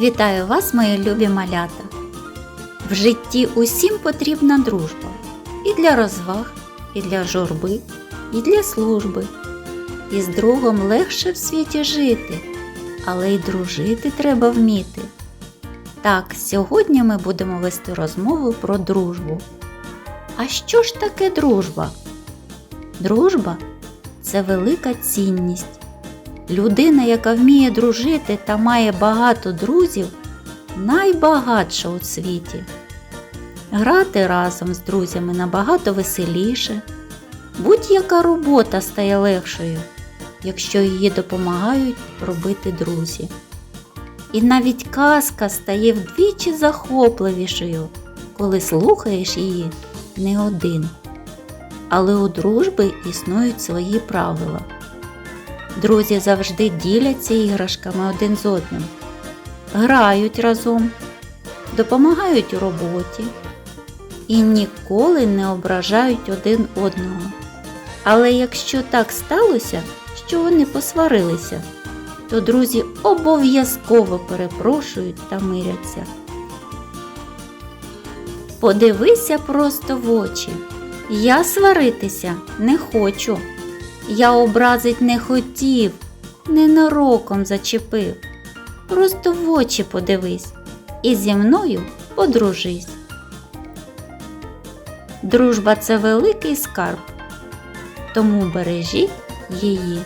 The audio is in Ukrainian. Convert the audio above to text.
Вітаю вас, мої любі малята! В житті усім потрібна дружба і для розваг, і для журби, і для служби. І з другом легше в світі жити, але й дружити треба вміти. Так, сьогодні ми будемо вести розмову про дружбу. А що ж таке дружба? Дружба це велика цінність. Людина, яка вміє дружити та має багато друзів, найбагатша у світі. Грати разом з друзями набагато веселіше. Будь-яка робота стає легшою, якщо її допомагають робити друзі. І навіть казка стає вдвічі захопливішою, коли слухаєш її не один. Але у дружби існують свої правила. Друзі завжди діляться іграшками один з одним, грають разом, допомагають у роботі і ніколи не ображають один одного. Але якщо так сталося, що вони посварилися, то друзі обов'язково перепрошують та миряться. Подивися просто в очі. Я сваритися не хочу. Я образить не хотів, ненароком зачепив. Просто в очі подивись і зі мною подружись. Дружба це великий скарб, тому бережіть її.